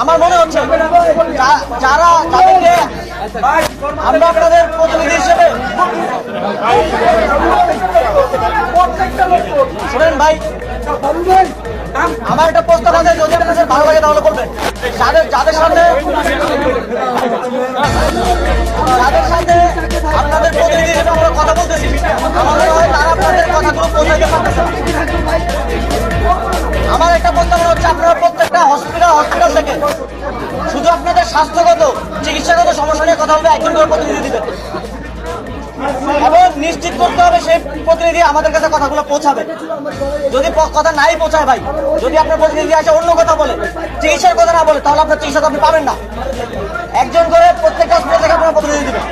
আমার মনে হচ্ছে যারা যাদেরকে আমরা আপনাদের প্রতিনিধি হিসেবে শোনেন ভাই, আমার একটা প্রস্তাব আছে, যদি আপনাদের ভালো লাগে তাহলে বলবেন। যাদের যাদের সামনে যাদের সাথে হসপিটাল থেকে। শুধু আপনাদের স্বাস্থ্যগত, চিকিৎসাগত সমস্যা নিয়ে কথা বলবে, একজন করে প্রতিনিধি দিবেন এবং নিশ্চিত করতে হবে সেই প্রতিনিধি আমাদের কাছে কথাগুলো পৌঁছাবে। যদি কথা নাই পৌঁছায় ভাই, যদি আপনার প্রতিনিধি আসে অন্য কথা বলে, চিকিৎসার কথা না বলে, তাহলে আপনার চিকিৎসা আপনি পাবেন না। একজন করে প্রত্যেকটা হসপিটাল থেকে আপনার প্রতিনিধি দিবেন।